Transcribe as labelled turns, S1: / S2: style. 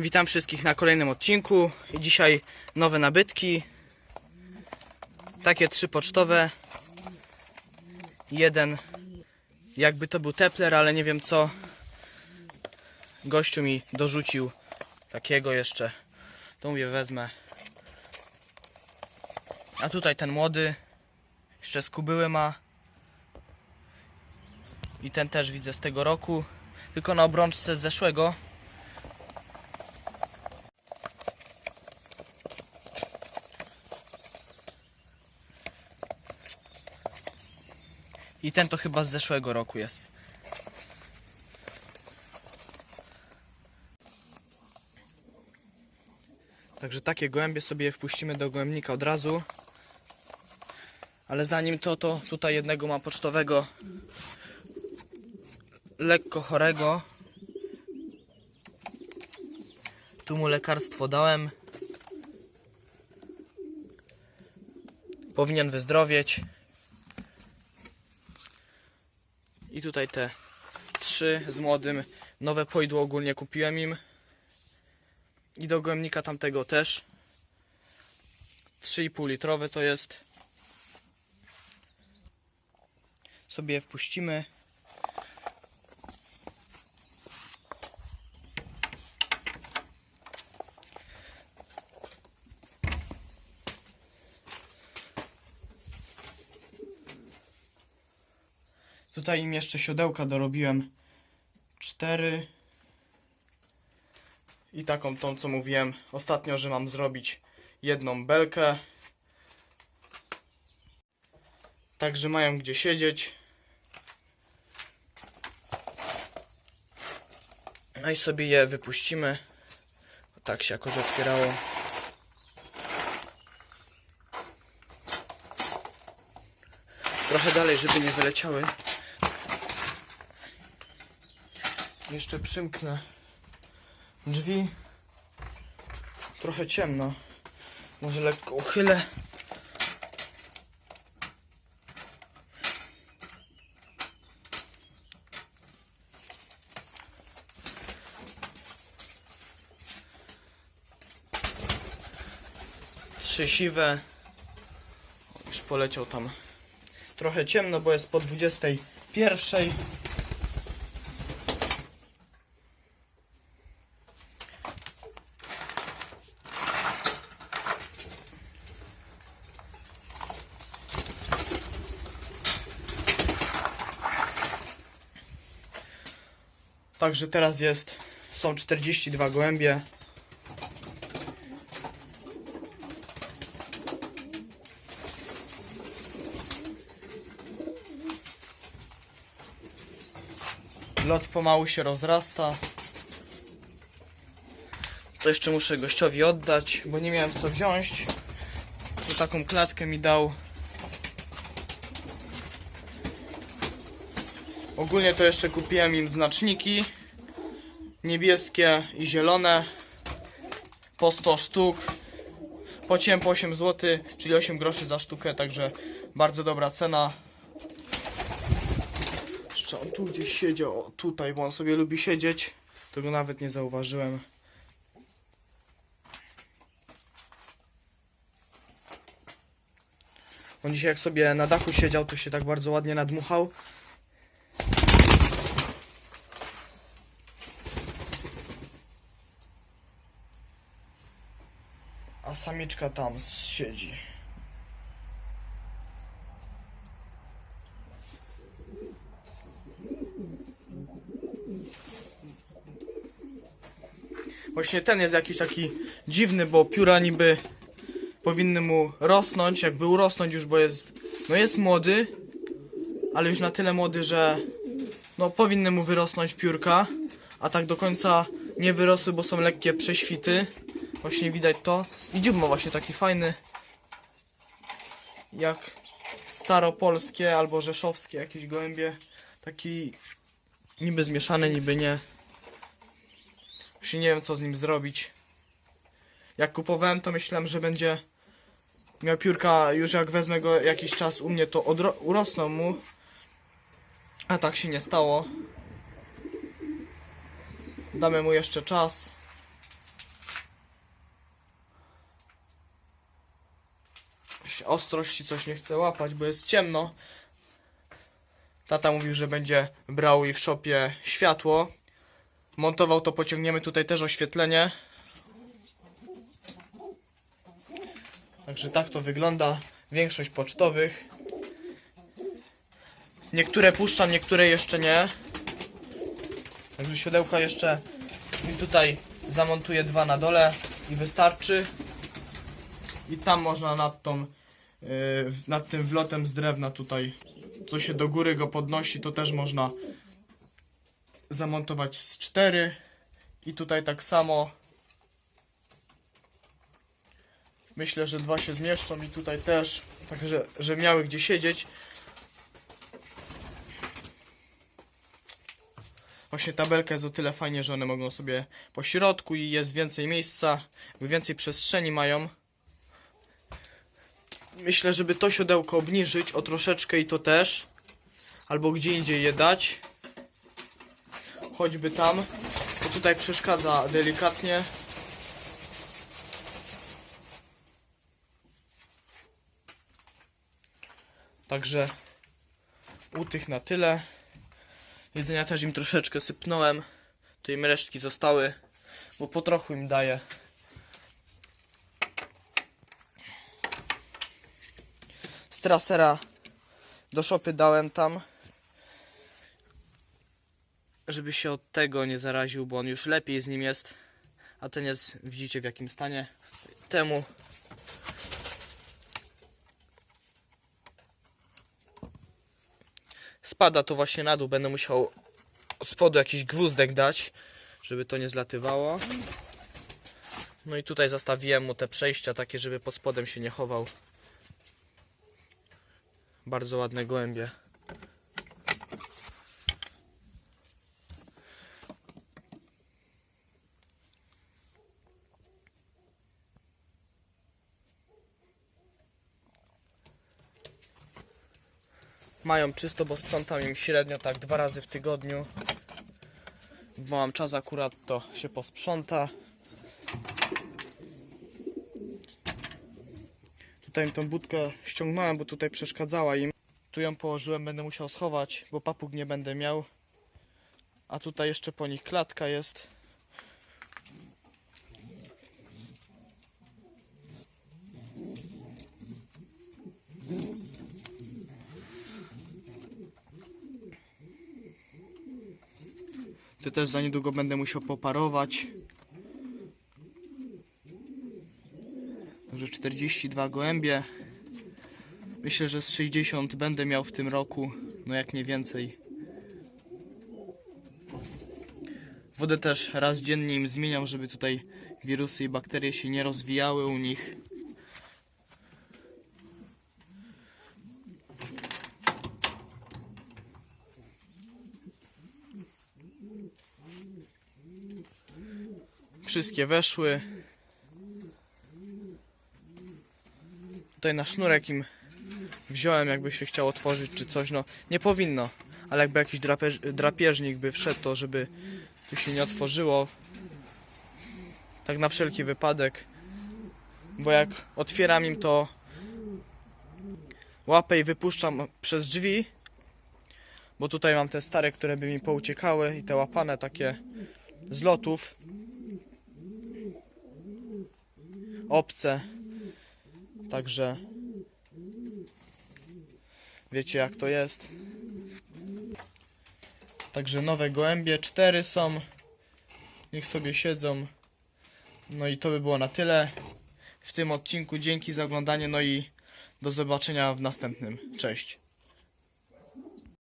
S1: Witam wszystkich na kolejnym odcinku. Dzisiaj nowe nabytki. Takie trzy pocztowe. Jeden jakby to był tepler, ale nie wiem co. Gościu mi dorzucił takiego jeszcze. To mówię wezmę. A tutaj ten młody jeszcze z kubyły ma. I ten też widzę z tego roku. Tylko na obrączce z zeszłego. I ten to chyba z zeszłego roku jest. Także takie gołębie sobie wpuścimy do gołębnika od razu. Ale zanim to, to tutaj jednego mam pocztowego lekko chorego. Tu mu lekarstwo dałem. Powinien wyzdrowieć. I tutaj te trzy z młodym. Nowe pojdło ogólnie kupiłem im. I do gołębnika tamtego też. 3,5 litrowe to jest. Sobie wpuścimy. Tutaj im jeszcze siodełka dorobiłem. Cztery. I taką tą, co mówiłem ostatnio, że mam zrobić jedną belkę. Także mają gdzie siedzieć. No i sobie je wypuścimy. Tak się jakoś otwierało. Trochę dalej, żeby nie wyleciały. Jeszcze przymknę drzwi. Trochę ciemno. Może lekko uchylę. Trzy siwe. Już poleciał tam. Trochę ciemno, bo jest po 21. Także teraz jest, są 42 gołębie. Lot pomału się rozrasta. To jeszcze muszę gościowi oddać, bo nie miałem co wziąć. Tu taką klatkę mi dał. Ogólnie to jeszcze kupiłem im znaczniki niebieskie i zielone po 100 sztuk. Płaciłem po 8 zł, czyli 8 groszy za sztukę, także bardzo dobra cena. Jeszcze on tu gdzieś siedział, tutaj, bo on sobie lubi siedzieć. Tego nawet nie zauważyłem. On dzisiaj jak sobie na dachu siedział, to się tak bardzo ładnie nadmuchał. Samiczka tam siedzi. Właśnie ten jest jakiś taki dziwny, bo pióra niby powinny mu rosnąć, jakby urosnąć już, bo jest, no jest młody, ale już na tyle młody, że no powinny mu wyrosnąć piórka, a tak do końca nie wyrosły, bo są lekkie prześwity. Właśnie widać to. I dziób ma właśnie taki fajny, jak staropolskie albo rzeszowskie jakieś gołębie. Taki niby zmieszany, niby nie. Właśnie nie wiem co z nim zrobić. Jak kupowałem to myślałem, że będzie miał piórka już jak wezmę go jakiś czas u mnie to urosną mu. A tak się nie stało. Damy mu jeszcze czas. Ostrości coś nie chce łapać, bo jest ciemno. Tata mówił, że będzie brał i w szopie światło. Montował to, pociągniemy tutaj też oświetlenie. Także tak to wygląda. Większość pocztowych. Niektóre puszczam, niektóre jeszcze nie. Także siodełka jeszcze i tutaj zamontuję dwa na dole i wystarczy. I tam można nad tą, nad tym wlotem z drewna tutaj, co się do góry go podnosi, to też można zamontować z cztery. I tutaj tak samo. Myślę, że dwa się zmieszczą i tutaj też, także że miały gdzie siedzieć. Właśnie tabelka jest o tyle fajnie, że one mogą sobie po środku i jest więcej miejsca, więcej przestrzeni mają. Myślę, żeby to siodełko obniżyć o troszeczkę i to też. Albo gdzie indziej je dać. Choćby tam. Bo tutaj przeszkadza delikatnie. Także u tych na tyle. Jedzenia też im troszeczkę sypnąłem. Tu im resztki zostały, bo po trochu im daję. Strasera do szopy dałem tam. Żeby się od tego nie zaraził, bo on już lepiej z nim jest. A ten jest, widzicie w jakim stanie. Temu spada to właśnie na dół. Będę musiał od spodu jakiś gwózdek dać, żeby to nie zlatywało. No i tutaj zastawiłem mu te przejścia takie, żeby pod spodem się nie chował. Bardzo ładne gołębie. Mają czysto, bo sprzątam im średnio tak dwa razy w tygodniu. Bo mam czas akurat, to się posprząta. Tutaj im tą budkę ściągnąłem, bo tutaj przeszkadzała im. Tu ją położyłem, będę musiał schować, bo papug nie będę miał. A tutaj jeszcze po nich klatka jest. To też za niedługo będę musiał poparować. Także 42 gołębie. Myślę, że z 60 będę miał w tym roku, no jak nie więcej. Wodę też raz dziennie im zmieniam, żeby tutaj wirusy i bakterie się nie rozwijały u nich. Wszystkie weszły. Tutaj na sznurek im wziąłem, jakby się chciał otworzyć czy coś. No nie powinno, ale jakby jakiś drapież, drapieżnik by wszedł, to żeby tu się nie otworzyło. Tak na wszelki wypadek. Bo jak otwieram im to łapę i wypuszczam przez drzwi. Bo tutaj mam te stare, które by mi pouciekały i te łapane takie z lotów. obce. Także wiecie jak to jest. Także nowe gołębie, cztery są. Niech sobie siedzą. No i to by było na tyle w tym odcinku. Dzięki za oglądanie, no i do zobaczenia w następnym. Cześć.